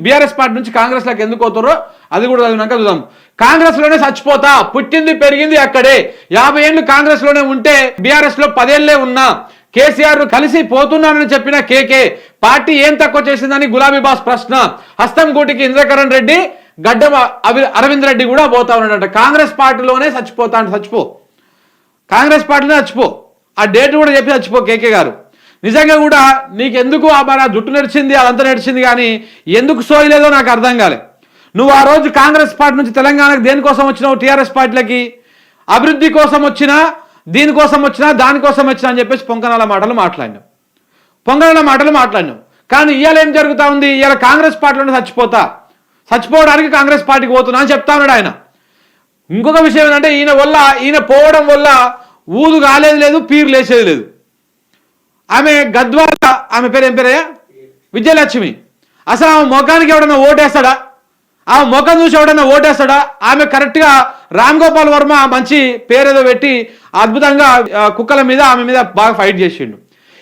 BRS party నుంచి కాంగ్రెస్లోకి ఎందుకు పోతారో అది కూడా చదివినాక చూద్దాం. కాంగ్రెస్లోనే చచ్చిపోతా పుట్టింది పెరిగింది అక్కడే. యాభై ఏళ్ళు కాంగ్రెస్లోనే ఉంటే బీఆర్ఎస్లో పదేళ్ళే ఉన్నా. కేసీఆర్ కలిసి పోతున్నానని చెప్పిన కేకే పార్టీ ఏం తక్కువ చేసిందని గులాబీ బాస్ ప్రశ్న. హస్తం గూటికి ఇంద్రకరణ్ రెడ్డి గడ్డం అవి- అరవింద్ రెడ్డి కూడా పోతా ఉన్నాడంట. కాంగ్రెస్ పార్టీలోనే చచ్చిపోతా అంటే చచ్చిపో. కాంగ్రెస్ పార్టీనే చచ్చిపో. ఆ డేట్ కూడా చెప్పి చచ్చిపో కేకే గారు. నిజంగా కూడా నీకెందుకు ఆ మన జుట్టు నడిచింది అదంతా నడిచింది కానీ ఎందుకు సోయలేదో నాకు అర్థం కాలే. నువ్వు ఆ రోజు కాంగ్రెస్ పార్టీ నుంచి తెలంగాణకు దేనికోసం వచ్చినావు? టీఆర్ఎస్ పార్టీలకి? అభివృద్ధి కోసం వచ్చినా దీనికోసం వచ్చినా దానికోసం వచ్చినా అని చెప్పేసి పొంగనాల మాటలు మాట్లాడినావు పొంగనాల మాటలు మాట్లాడినావు కానీ ఇవాళ ఏం జరుగుతా ఉంది? ఇవాళ కాంగ్రెస్ పార్టీలోనే చచ్చిపోతా. చచ్చిపోవడానికి కాంగ్రెస్ పార్టీకి పోతున్నా అని చెప్తా ఉన్నాడు ఆయన. ఇంకొక విషయం ఏంటంటే ఈయన వల్ల ఈయన పోవడం వల్ల ఊదు కాలేదు లేదు పీరు లేచేది లేదు. ఆమె గద్వాల ఆమె పేరు ఏం పేరయ్యా? విజయలక్ష్మి. అసలు ఆమె ముఖానికి ఎవడన్నా ఓటేస్తాడా? ఆమె ముఖం చూసి ఎవడన్నా ఓటేస్తాడా? ఆమె కరెక్ట్గా రామ్ గోపాల్ వర్మ మంచి పేరేదో పెట్టి అద్భుతంగా కుక్కల మీద ఆమె మీద బాగా ఫైట్ చేసిండు.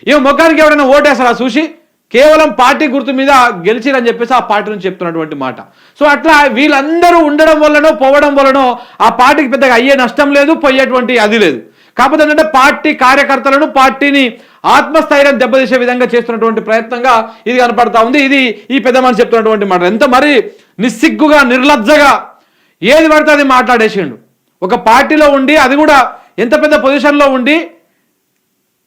ఈ ముఖానికి ఎవడన్నా ఓటేస్తాడా చూసి? కేవలం పార్టీ గుర్తు మీద గెలిచిరని చెప్పేసి ఆ పార్టీ నుంచి చెప్తున్నటువంటి మాట. సో అట్లా వీళ్ళందరూ ఉండడం వల్లనో పోవడం వల్లనో ఆ పార్టీకి పెద్దగా అయ్యే నష్టం లేదు పోయేటువంటి అది లేదు. కాకపోతే ఏంటంటే పార్టీ కార్యకర్తలను పార్టీని ఆత్మస్థైర్యం దెబ్బతీసే విధంగా చేస్తున్నటువంటి ప్రయత్నంగా ఇది కనపడతా ఉంది. ఇది ఈ పెద్ద మనిషి చెప్తున్నటువంటి మాట ఎంత మరి నిస్సిగ్గుగా నిర్లజ్జగా ఏది పడితే అది మాట్లాడేసిండు. ఒక పార్టీలో ఉండి అది కూడా ఎంత పెద్ద పొజిషన్లో ఉండి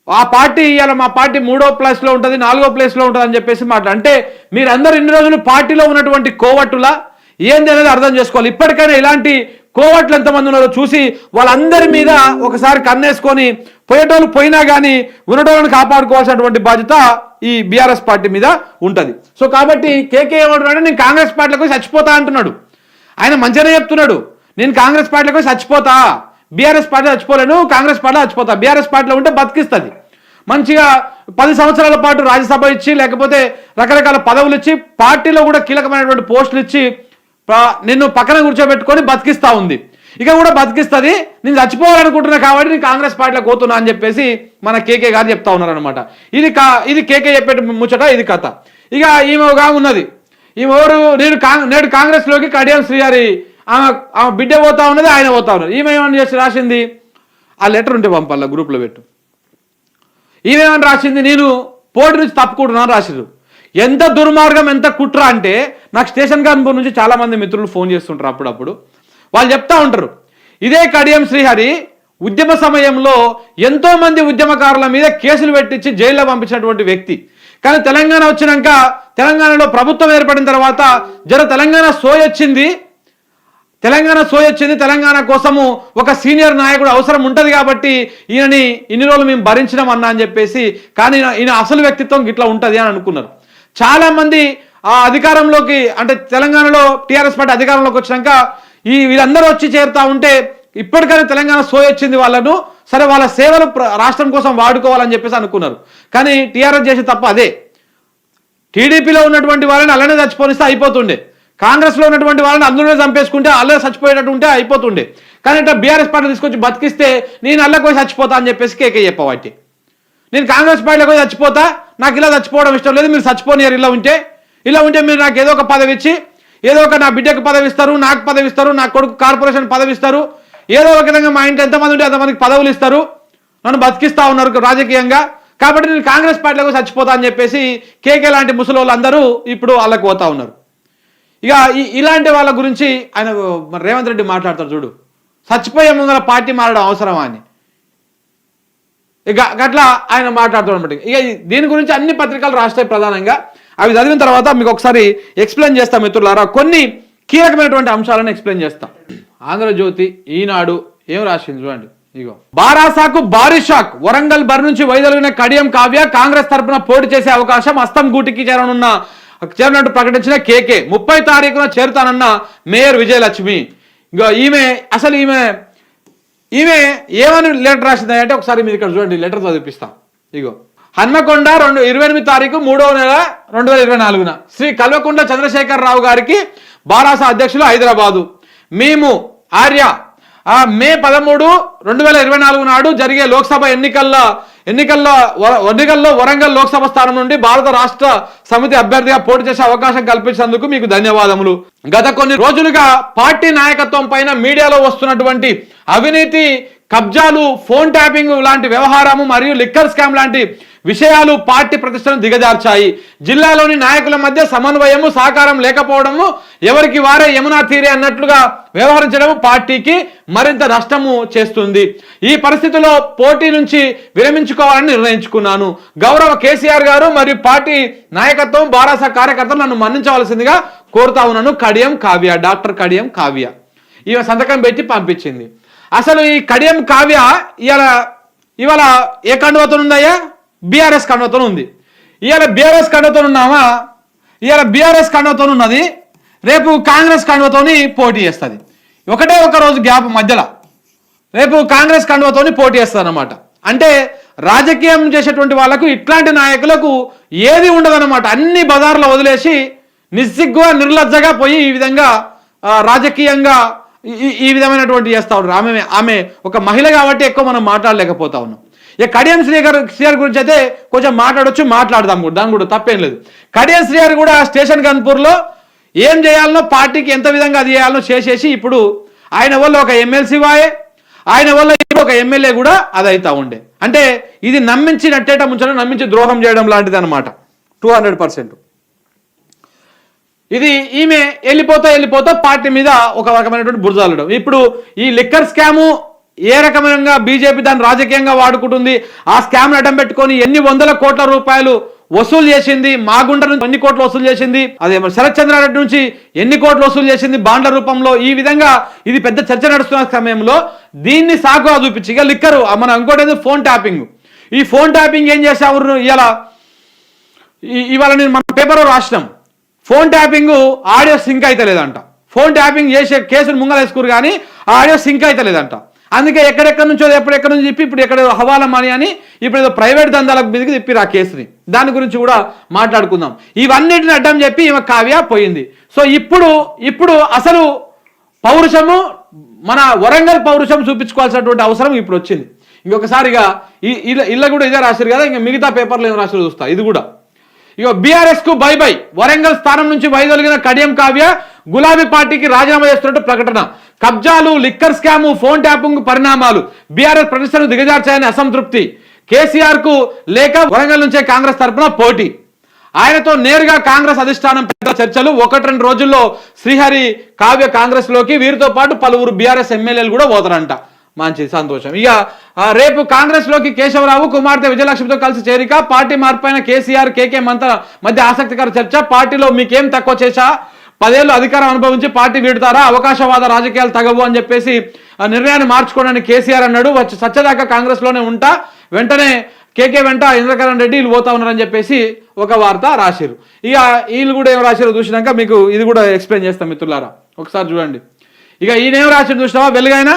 ఆ పార్టీ ఇవాళ మా పార్టీ మూడో ప్లేస్లో ఉంటుంది నాలుగో ప్లేస్లో ఉంటుంది అని చెప్పేసి మాట అంటే మీరందరూ ఇన్ని రోజులు పార్టీలో ఉన్నటువంటి కోవట్టులా ఏంది అనేది అర్థం చేసుకోవాలి. ఇప్పటికైనా ఇలాంటి కోవట్లు ఎంతమంది ఉన్నారో చూసి వాళ్ళందరి మీద ఒకసారి కన్నేసుకొని పోయేటోళ్ళు పోయినా కానీ ఉన్నటోళ్ళని కాపాడుకోవాల్సినటువంటి బాధ్యత ఈ బీఆర్ఎస్ పార్టీ మీద ఉంటుంది. సో కాబట్టి కేకే ఏమంటున్నాడు? నేను కాంగ్రెస్ పార్టీలకు చచ్చిపోతా అంటున్నాడు. ఆయన మంచిగానే చెప్తున్నాడు. నేను కాంగ్రెస్ పార్టీలకు చచ్చిపోతా. బీఆర్ఎస్ పార్టీ చచ్చిపోలేను కాంగ్రెస్ పార్టీలో చచ్చిపోతా. బీఆర్ఎస్ పార్టీలో ఉంటే బతికిస్తుంది. మంచిగా పది సంవత్సరాల పాటు రాజ్యసభ ఇచ్చి లేకపోతే రకరకాల పదవులు ఇచ్చి పార్టీలో కూడా కీలకమైనటువంటి పోస్టులు ఇచ్చి నిన్ను పక్కన కూర్చోబెట్టుకొని బతికిస్తా ఉంది. ఇక కూడా బతికిస్తుంది నేను చచ్చిపోవాలనుకుంటున్నా కాబట్టి నేను కాంగ్రెస్ పార్టీలో పోతున్నా అని చెప్పేసి మన కేకే గారు చెప్తా ఉన్నారనమాట ఇది కా ఇది కేకే చెప్పేట ముచ్చట ఇది కథ. ఇక ఈమె ఒక ఉన్నది. ఈమె ఎవరు? నేను కాంగ్ నేడు కాంగ్రెస్లోకి కడియం శ్రీహారి. ఆమె ఆమె బిడ్డ పోతా ఉన్నది ఆయన పోతా ఉన్నది. ఈమె ఏమని చేసి రాసింది? ఆ లెటర్ ఉంటే పంపాల గ్రూప్లో పెట్టు. ఈమెమని రాసింది? నేను పోటీ నుంచి తప్పుకుంటున్నాను రాసిరు ఎంత దుర్మార్గం ఎంత కుట్ర అంటే నాకు స్టేషన్ కాన్పూర్ నుంచి చాలా మంది మిత్రులు ఫోన్ చేస్తుంటారు అప్పుడప్పుడు. వాళ్ళు చెప్తా ఉంటారు ఇదే కడియం శ్రీహరి ఉద్యమ సమయంలో ఎంతో మంది ఉద్యమకారుల మీద కేసులు పెట్టించి జైల్లో పంపించినటువంటి వ్యక్తి. కానీ తెలంగాణ వచ్చినాక తెలంగాణలో ప్రభుత్వం ఏర్పడిన తర్వాత జర తెలంగాణ సోయొచ్చింది తెలంగాణ సోయొచ్చింది తెలంగాణ కోసము ఒక సీనియర్ నాయకుడు అవసరం ఉంటుంది కాబట్టి ఈయనని ఇన్ని రోజులు మేము భరించినాం అన్నా అని చెప్పేసి కానీ ఈయన- ఈయన అసలు వ్యక్తిత్వం ఇట్లా ఉంటుంది అని అనుకున్నారు. చాలా మంది ఆ అధికారంలోకి అంటే తెలంగాణలో టీఆర్ఎస్ పార్టీ అధికారంలోకి వచ్చినాక ఈ వీళ్ళందరూ వచ్చి చేరుతా ఉంటే ఇప్పటికైనా తెలంగాణ సోయ్ వచ్చింది వాళ్ళను సరే వాళ్ళ సేవలు రాష్ట్రం కోసం వాడుకోవాలని చెప్పేసి అనుకున్నారు. కానీ టీఆర్ఎస్ చేసే తప్ప అదే. టీడీపీలో ఉన్నటువంటి వాళ్ళని అలానే చచ్చిపోనిస్తే అయిపోతుండే. కాంగ్రెస్లో ఉన్నటువంటి వాళ్ళని అందులోనే చంపేసుకుంటే అల్లే చచ్చిపోయేటట్టు ఉంటే అయిపోతుండే. కానీ ఇట్లా బీఆర్ఎస్ పార్టీ తీసుకొచ్చి బతికిస్తే నేను అల్లకి పోయి చచ్చిపోతా అని చెప్పేసి కేకే చెప్పవాటి నేను కాంగ్రెస్ పార్టీలో పోయి చచ్చిపోతా నాకు ఇలా చచ్చిపోవడం ఇష్టం లేదు మీరు చచ్చిపోనియారు ఇలా ఉంటే. ఇలా ఉంటే మీరు నాకు ఏదో ఒక పదవి ఇచ్చి ఏదో ఒక నా బిడ్డకు పదవి ఇస్తారు నాకు పదవి ఇస్తారు నా కొడుకు కార్పొరేషన్ పదవి ఇస్తారు. ఏదో ఒక విధంగా మా ఇంట్లో ఎంతమంది ఉంటే అంతమందికి పదవులు ఇస్తారు. నన్ను బతికిస్తా ఉన్నారు రాజకీయంగా. కాబట్టి నేను కాంగ్రెస్ పార్టీలో చచ్చిపోతా అని చెప్పేసి కేకే లాంటి ముసలి వాళ్ళందరూ ఇప్పుడు వాళ్ళకి పోతా ఉన్నారు. ఇక ఈ- ఇలాంటి వాళ్ళ గురించి ఆయన రేవంత్ రెడ్డి మాట్లాడతారు చూడు. చచ్చిపోయే ముందర పార్టీ మారడం అవసరమా అని. ఇక అట్లా ఆయన మాట్లాడుతున్నమాట ఇక దీని గురించి అన్ని పత్రికలు రాస్తాయి ప్రధానంగా. అవి చదివిన తర్వాత మీకు ఒకసారి ఎక్స్ప్లెయిన్ చేస్తాం మిత్రులారా. కొన్ని కీలకమైనటువంటి అంశాలను ఎక్స్ప్లెయిన్ చేస్తాం. ఆంధ్రజ్యోతి ఈనాడు ఏం రాసింది చూడండి. ఇగో. బారాసాకు భారీ షాక్. వరంగల్ బరి నుంచి వైదొలిగిన కడియం కావ్య కాంగ్రెస్ తరఫున పోటీ చేసే అవకాశం అస్తం గూటికి చేరనున్న చేరినట్టు ప్రకటించిన కేకే ముప్పై తారీఖున చేరుతానన్న మేయర్ విజయలక్ష్మి. ఇంకా ఈమె అసలు ఈమె ఈమె ఏమని లెటర్ రాసింది అంటే ఒకసారి మీరు ఇక్కడ చూడండి లెటర్ చదివిపిస్తాం. ఇగో. హన్మకొండ రెండు ఇరవై ఎనిమిది తారీఖు మూడవ నెల రెండు వేల ఇరవై నాలుగున. శ్రీ కల్వకుంట్ల చంద్రశేఖర రావు గారికి బారాస అధ్యక్షులు హైదరాబాదు. మేము ఆర్య ఆ మే పదమూడు రెండు వేల ఇరవై నాలుగు నాడు జరిగే లోక్సభ ఎన్నికల్లో ఎన్నికల్లో ఎన్నికల్లో వరంగల్ లోక్సభ స్థానం నుండి భారత రాష్ట్ర సమితి అభ్యర్థిగా పోటీ చేసే అవకాశం కల్పించినందుకు మీకు ధన్యవాదములు. గత కొన్ని రోజులుగా పార్టీ నాయకత్వం పైన మీడియాలో వస్తున్నటువంటి అవినీతి కబ్జాలు ఫోన్ ట్యాపింగ్ లాంటి వ్యవహారము మరియు లిక్కర్ స్కామ్ లాంటి విషయాలు పార్టీ ప్రతిష్టను దిగజార్చాయి. జిల్లాలోని నాయకుల మధ్య సమన్వయము సహకారం లేకపోవడము ఎవరికి వారే యమునా తీరే అన్నట్లుగా వ్యవహరించడం పార్టీకి మరింత నష్టము చేస్తుంది. ఈ పరిస్థితిలో పోటీ నుంచి విరమించుకోవాలని నిర్ణయించుకున్నాను. గౌరవ కేసీఆర్ గారు మరియు పార్టీ నాయకత్వం బారాస కార్యకర్తలు నన్ను మన్నించవలసిందిగా కోరుతా ఉన్నాను. కడియం కావ్య డాక్టర్ కడియం కావ్య. ఈమె సంతకం పెట్టి పంపించింది. అసలు ఈ కడియం కావ్య ఇవాళ ఇవాళ ఏ కండువతో ఉందయ్యా బీఆర్ఎస్ కండువతో ఉంది. ఇవాళ బీఆర్ఎస్ కండువతో ఉన్నామా? ఇవాళ బీఆర్ఎస్ కండువతో ఉన్నది. రేపు కాంగ్రెస్ కండువతోని పోటీ చేస్తుంది. ఒకటే ఒక రోజు గ్యాప్ మధ్యలో. రేపు కాంగ్రెస్ కండువతోని పోటీ చేస్తుంది అనమాట అంటే రాజకీయం చేసేటువంటి వాళ్ళకు ఇట్లాంటి నాయకులకు ఏది ఉండదన్నమాట. అన్ని బజార్లో వదిలేసి నిస్సిగ్గుగా నిర్లజ్జగా పోయి ఈ విధంగా రాజకీయంగా ఈ- ఈ విధమైనటువంటి చేస్తా ఉన్నారు. ఆమె ఆమె ఒక మహిళ కాబట్టి ఎక్కువ మనం మాట్లాడలేకపోతా ఉన్నాం. ఇక కడియం శ్రీ గారు గురించి అయితే కొంచెం మాట్లాడొచ్చు మాట్లాడదాం కూడా. దాని కూడా తప్పేం లేదు. కడియం శ్రీ కూడా స్టేషన్ గన్పూర్లో ఏం చేయాలనో పార్టీకి ఎంత విధంగా అది చేయాలనో చేసేసి ఇప్పుడు ఆయన వల్ల ఒక ఎమ్మెల్సీ వాయే ఆయన వల్ల ఇప్పుడు ఒక ఎమ్మెల్యే కూడా అది అవుతా ఉండే. అంటే ఇది నమ్మించి నట్టేట ముంచడం నమ్మించి ద్రోహం చేయడం లాంటిది అనమాట టూ హండ్రెడ్ పర్సెంట్. ఇది ఈమె వెళ్ళిపోతా వెళ్ళిపోతా పార్టీ మీద ఒక రకమైనటువంటి బురజాలడం ఇప్పుడు ఈ లిక్కర్ స్కాము ఏ రకమైన బీజేపీ దాన్ని రాజకీయంగా వాడుకుంటుంది? ఆ స్కామ్ను అడ్డం పెట్టుకొని ఎన్ని వందల కోట్ల రూపాయలు వసూలు చేసింది? మాగుంట నుంచి ఎన్ని కోట్లు వసూలు చేసింది? అదే శరత్ చంద్రారెడ్డి నుంచి ఎన్ని కోట్లు వసూలు చేసింది బాండ్ల రూపంలో? ఈ విధంగా ఇది పెద్ద చర్చ నడుస్తున్న సమయంలో దీన్ని సాకుగా చూపించి ఇక లిక్కరు మనం ఇంకోటి ఏదో? Phone tapping. ఈ ఫోన్ ట్యాపింగ్ ఏం చేసావు ఇలా ఇవాళ నేను మన పేపర్ రాసినాం. ఫోన్ ట్యాపింగ్ ఆడియో సింక్ అయితే లేదంట ఫోన్ ట్యాపింగ్ చేసే కేసును ముంగలేసుకురు కానీ ఆడియో సింక్ అయితే లేదంట అందుకే ఎక్కడెక్కడి నుంచో ఎప్పుడెక్కడి నుంచి చెప్పి ఇప్పుడు ఎక్కడ హవాలా మనీ అని ఇప్పుడు ఏదో ప్రైవేట్ దందాలకు మీదకి తిప్పిరు ఆ కేసుని దాని గురించి కూడా మాట్లాడుకుందాం. ఇవన్నిటిని అడ్డం చెప్పి ఈమె కావ్య పోయింది. సో ఇప్పుడు ఇప్పుడు అసలు పౌరుషము మన వరంగల్ పౌరుషం చూపించుకోవాల్సినటువంటి అవసరం ఇప్పుడు వచ్చింది. ఇంకొకసారిగా ఈ ఇళ్ళ కూడా ఇదే రాశారు కదా ఇంకా మిగతా పేపర్లు ఏం రాశారు చూస్తా. ఇది కూడా. ఇక బీఆర్ఎస్కు బై బై. వరంగల్ స్థానం నుంచి వైదొలిగిన కడియం కావ్య గులాబీ పార్టీకి రాజీనామా చేస్తున్నట్టు ప్రకటన. కబ్జాలు లిక్కర్ స్కాము ఫోన్ ట్యాపింగ్ పరిణామాలు. బీఆర్ఎస్ ప్రతిష్టను దిగజార్చాయని అసంతృప్తి. కేసీఆర్కు లేక వరంగల్ నుంచే కాంగ్రెస్ తరఫున పోటీ. ఆయనతో నేరుగా కాంగ్రెస్ అధిష్టానం పెద్ద చర్చలు. ఒకటి రెండు రోజుల్లో శ్రీహరి కావ్య కాంగ్రెస్లోకి వీరితో పాటు పలువురు బీఆర్ఎస్ ఎమ్మెల్యేలు కూడా పోతారంట. మంచి సంతోషం. ఇక రేపు కాంగ్రెస్లోకి కేశవరావు కుమార్తె విజయలక్ష్మితో కలిసి చేరిక పార్టీ మార్పైన కేసీఆర్ కేకే మంత మధ్య ఆసక్తికర చర్చ. పార్టీలో మీకేం తక్కువ చేశా? పదేళ్ళు అధికారం అనుభవించి పార్టీ వీడుతారా అవకాశవాద రాజకీయాలు తగవు అని చెప్పేసి ఆ నిర్ణయాన్ని మార్చుకోవడానికి కేసీఆర్ అన్నాడు. వచ్చి సత్యదాకా కాంగ్రెస్లోనే ఉంటా. వెంటనే కేకే వెంట ఇంద్రకరణ్ రెడ్డి వీళ్ళు పోతా ఉన్నారని చెప్పేసి ఒక వార్త రాశారు ఇక వీళ్ళు కూడా ఏం రాశారో చూసినాక మీకు ఇది కూడా ఎక్స్ప్లెయిన్ చేస్తాం మిత్రులారా. ఒకసారి చూడండి. ఇక ఈయన ఏం రాశారు చూసినావా? వెలుగైనా?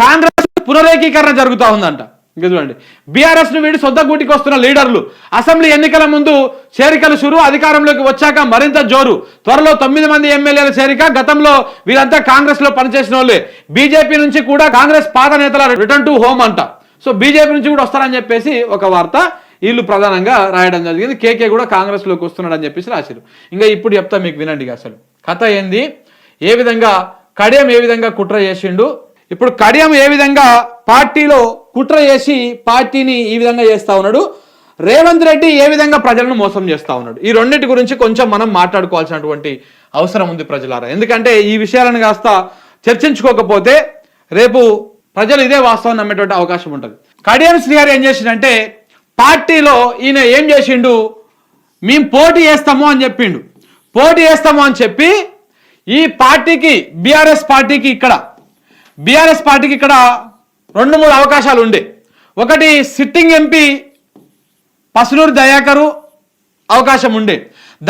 కాంగ్రెస్ పునరేకీకరణ జరుగుతా ఉందంట. ఇంకా చూడండి. బీఆర్ఎస్ను వీడి సొంత గూటికి వస్తున్న లీడర్లు అసెంబ్లీ ఎన్నికల ముందు చేరికలు షురు అధికారంలోకి వచ్చాక మరింత జోరు. త్వరలో తొమ్మిది మంది ఎమ్మెల్యేల చేరిక గతంలో వీరంతా కాంగ్రెస్లో పనిచేసిన వాళ్ళే. బీజేపీ నుంచి కూడా కాంగ్రెస్ పాత నేతల రిటర్న్ టు హోమ్ అంట. సో బీజేపీ నుంచి కూడా వస్తారని చెప్పేసి ఒక వార్త వీళ్ళు ప్రధానంగా రాయడం జరిగింది. కేకే కూడా కాంగ్రెస్లోకి వస్తున్నాడు అని చెప్పేసి రాశారు. ఇంకా ఇప్పుడు చెప్తా మీకు వినండి అసలు. కథ ఏంది? ఏ విధంగా కడియం ఏ విధంగా కుట్ర చేసిండు? ఇప్పుడు కడియం ఏ విధంగా పార్టీలో కుట్ర చేసి పార్టీని ఈ విధంగా చేస్తా ఉన్నాడు? రేవంత్ రెడ్డి ఏ విధంగా ప్రజలను మోసం చేస్తా ఉన్నాడు? ఈ రెండింటి గురించి కొంచెం మనం మాట్లాడుకోవాల్సినటువంటి అవసరం ఉంది ప్రజలారా. ఎందుకంటే ఈ విషయాలను కాస్త చర్చించుకోకపోతే రేపు ప్రజలు ఇదే వాస్తవం నమ్మేటువంటి అవకాశం ఉంటుంది. కడియం శ్రీ ఏం చేసిండంటే పార్టీలో ఈయన ఏం చేసిండు? మేము పోటీ చేస్తాము అని చెప్పిండు. పోటీ చేస్తాము అని చెప్పి ఈ పార్టీకి బీఆర్ఎస్ పార్టీకి ఇక్కడ బీఆర్ఎస్ పార్టీకి ఇక్కడ రెండు మూడు అవకాశాలు ఉండే. ఒకటి సిట్టింగ్ ఎంపీ పసునూరు దయాకరు అవకాశం ఉండే.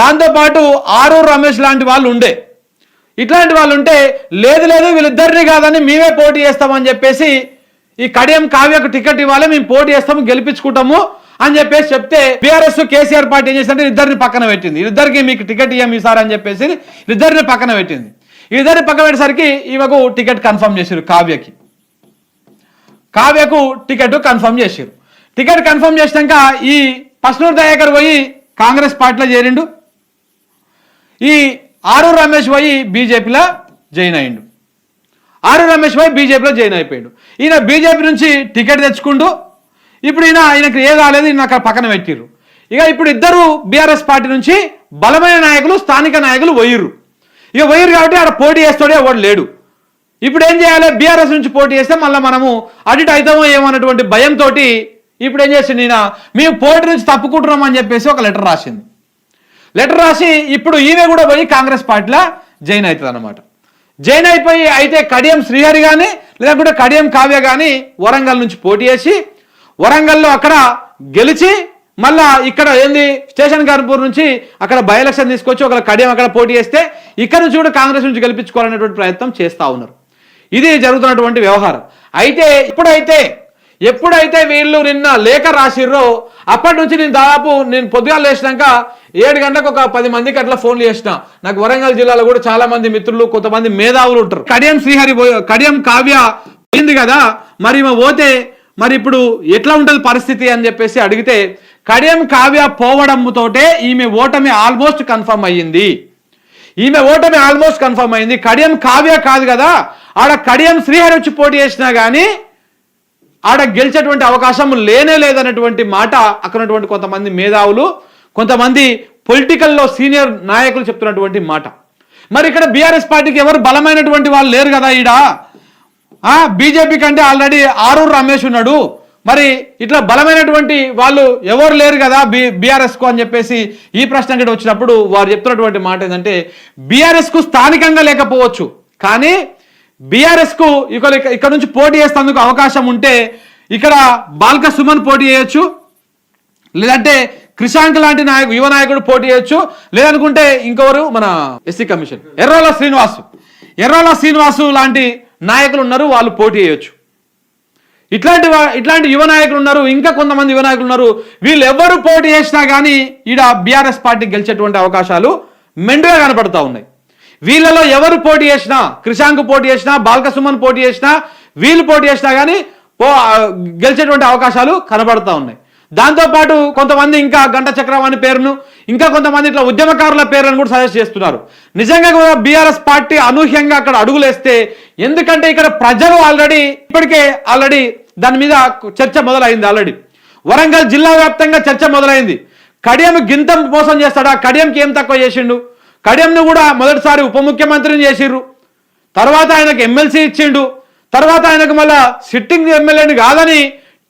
దాంతోపాటు ఆరూరు రమేష్ లాంటి వాళ్ళు ఉండే. ఇట్లాంటి వాళ్ళు ఉంటే లేదు లేదు వీళ్ళిద్దరిని కాదని మేమే పోటీ చేస్తామని చెప్పేసి ఈ కడియం కావ్యకు టికెట్ ఇవ్వాలి మేము పోటీ చేస్తాము గెలిపించుకుంటాము అని చెప్పేసి చెప్తే బీఆర్ఎస్ కేసీఆర్ పార్టీ ఏం చేసిందంటే ఇద్దరిని పక్కన పెట్టింది. ఇద్దరికి మీకు టికెట్ ఇవ్వం ఈసారి అని చెప్పేసి ఇద్దరిని పక్కన పెట్టింది. ఇద్దరిని పక్కన పెట్టేసరికి ఈమెకు టికెట్ కన్ఫర్మ్ చేశారు కావ్యకి. కావ్యకు టికెట్ కన్ఫర్మ్ చేశారు టికెట్ కన్ఫర్మ్ చేసినాక ఈ పస్నూర్ దయాకర్ పోయి కాంగ్రెస్ పార్టీలో చేరిండు. ఈ ఆరు రమేష్ పోయి బీజేపీలో జాయిన్ అయ్యిండు ఆరు రమేష్ పోయి బీజేపీలో జాయిన్ అయిపోయాడు. ఈయన బీజేపీ నుంచి టికెట్ తెచ్చుకుంటూ ఇప్పుడు ఈయన ఆయనకు ఏ రాలేదు ఈయన అక్కడ పక్కన పెట్టిర్రు. ఇక ఇప్పుడు ఇద్దరు బీఆర్ఎస్ పార్టీ నుంచి బలమైన నాయకులు స్థానిక నాయకులు పోయిర్రు. ఇక వైర్ కాబట్టి ఆడ పోటీ చేస్తాడే వాడు లేడు. ఇప్పుడు ఏం చేయాలి? బీఆర్ఎస్ నుంచి పోటీ చేస్తే మళ్ళీ మనము అడిట్ అవుతామో ఏమన్నటువంటి భయంతో ఇప్పుడు ఏం చేసింది ఈయన? మేము పోటీ నుంచి తప్పుకుంటున్నాం అని చెప్పేసి ఒక లెటర్ రాసింది. లెటర్ రాసి ఇప్పుడు ఈమె కూడా పోయి కాంగ్రెస్ పార్టీలో జైన్ అవుతుంది అనమాట జైన్ అయిపోయి అయితే కడియం శ్రీహరి కానీ లేకుంటే కడియం కావ్య కానీ వరంగల్ నుంచి పోటీ చేసి వరంగల్లో అక్కడ గెలిచి మళ్ళా ఇక్కడ ఏంది? స్టేషన్ కాన్పూర్ నుంచి అక్కడ బై ఎలక్షన్ తీసుకొచ్చి ఒక కడియం అక్కడ పోటీ చేస్తే ఇక్కడ నుంచి కూడా కాంగ్రెస్ నుంచి గెలిపించుకోవాలనేటువంటి ప్రయత్నం చేస్తా ఉన్నారు. ఇది జరుగుతున్నటువంటి వ్యవహారం. అయితే ఇప్పుడైతే ఎప్పుడైతే వీళ్ళు నిన్న లేఖ రాసిర్రో అప్పటి నుంచి నేను దాదాపు నేను పొద్దుగాల లేచినాక ఏడు గంటలకు ఒక పది మందికి అట్లా ఫోన్లు చేసిన. నాకు వరంగల్ జిల్లాలో కూడా చాలా మంది మిత్రులు కొంతమంది మేధావులు ఉంటారు. కడియం శ్రీహరి కడియం కావ్య పోయింది కదా మరి పోతే మరి ఇప్పుడు ఎట్లా ఉంటుంది పరిస్థితి అని చెప్పేసి అడిగితే కడియం కావ్య పోవడంతోటే ఈమె ఓటమి ఆల్మోస్ట్ కన్ఫర్మ్ అయ్యింది. ఈమె ఓటమి ఆల్మోస్ట్ కన్ఫర్మ్ అయింది కడియం కావ్య కాదు కదా ఆడ కడియం శ్రీహరి వచ్చి పోటీ చేసినా కానీ ఆడ గెలిచేటువంటి అవకాశం లేనే లేదన్నటువంటి మాట అక్కడ ఉన్నటువంటి కొంతమంది మేధావులు కొంతమంది పొలిటికల్లో సీనియర్ నాయకులు చెప్తున్నటువంటి మాట. మరి ఇక్కడ బీఆర్ఎస్ పార్టీకి ఎవరు బలమైనటువంటి వాళ్ళు లేరు కదా ఈడ? బీజేపీ కంటే ఆల్రెడీ ఆరూరు రమేష్ ఉన్నాడు. మరి ఇట్లా బలమైనటువంటి వాళ్ళు ఎవరు లేరు కదా బి బీఆర్ఎస్కు అని చెప్పేసి ఈ ప్రశ్న ఇక్కడ వచ్చినప్పుడు వారు చెప్తున్నటువంటి మాట ఏంటంటే బీఆర్ఎస్కు స్థానికంగా లేకపోవచ్చు కానీ బీఆర్ఎస్కు ఇక్కడ ఇక్కడ నుంచి పోటీ చేసేందుకు అవకాశం ఉంటే ఇక్కడ బాల్క సుమన్ పోటీ చేయొచ్చు లేదంటే క్రిషాంక్ లాంటి నాయకు యువ నాయకుడు పోటీ చేయొచ్చు లేదనుకుంటే ఇంకొకరు మన ఎస్సీ కమిషన్ ఎర్రోల శ్రీనివాసు. ఎర్రోల శ్రీనివాసు లాంటి నాయకులు ఉన్నారు వాళ్ళు పోటీ చేయొచ్చు. ఇట్లాంటి ఇట్లాంటి యువ నాయకులు ఉన్నారు ఇంకా కొంతమంది యువ నాయకులు ఉన్నారు. వీళ్ళు ఎవరు పోటీ చేసినా కానీ ఈడ బీఆర్ఎస్ పార్టీ గెలిచేటువంటి అవకాశాలు మెండుగా కనపడతా ఉన్నాయి. వీళ్ళలో ఎవరు పోటీ చేసినా క్రిషాంక్ పోటీ చేసినా బాల్కసుమన్ పోటీ చేసినా వీళ్ళు పోటీ చేసినా కానీ పో గెలిచేటువంటి అవకాశాలు కనబడతా ఉన్నాయి. దాంతోపాటు కొంతమంది ఇంకా గంట చక్రవాణి పేరును ఇంకా కొంతమంది ఇట్లా ఉద్యమకారుల పేర్లను కూడా సజెస్ట్ చేస్తున్నారు. నిజంగా కూడా బీఆర్ఎస్ పార్టీ అనూహ్యంగా అక్కడ అడుగులేస్తే ఎందుకంటే ఇక్కడ ప్రజలు ఆల్రెడీ ఇప్పటికే ఆల్రెడీ దాని మీద చర్చ మొదలైంది ఆల్రెడీ. వరంగల్ జిల్లా వ్యాప్తంగా చర్చ మొదలైంది. కడియం గింతం మోసం చేస్తాడా? కడియంకి ఏం తక్కువ చేసిండు? కడియంను కూడా మొదటిసారి ఉప ముఖ్యమంత్రిని చేసిర్రు. తర్వాత ఆయనకు ఎమ్మెల్సీ ఇచ్చిండు. తర్వాత ఆయనకు మళ్ళా సిట్టింగ్ ఎమ్మెల్యేని కాదని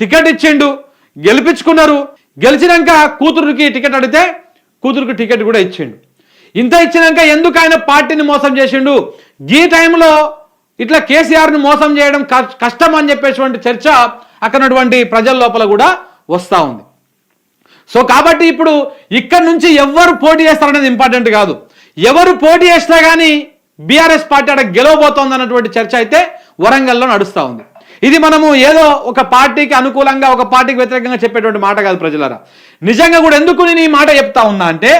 టికెట్ ఇచ్చిండు. గెలిపించుకున్నారు. గెలిచినాక కూతురుకి టికెట్ అడిగితే కూతురుకి టికెట్ కూడా ఇచ్చిండు. ఇంత ఇచ్చినాక ఎందుకు ఆయన పార్టీని మోసం చేసిండు? ఈ టైంలో ఇట్లా కేసీఆర్ని మోసం చేయడం కష్టం అని చెప్పేటువంటి చర్చ అక్కడ ఉన్నటువంటి ప్రజల లోపల కూడా వస్తూ ఉంది. సో కాబట్టి ఇప్పుడు ఇక్కడ నుంచి ఎవరు పోటీ చేస్తారనేది ఇంపార్టెంట్ కాదు. ఎవరు పోటీ చేసినా కానీ బీఆర్ఎస్ పార్టీ అక్కడ గెలవబోతోంది అన్నటువంటి చర్చ అయితే వరంగల్లో నడుస్తూ ఉంది. ఇది మనము ఏదో ఒక పార్టీకి అనుకూలంగా ఒక పార్టీకి వ్యతిరేకంగా చెప్పేటువంటి మాట కాదు ప్రజలరా. నిజంగా కూడా ఎందుకు నేను ఈ మాట చెప్తా ఉన్నా అంటే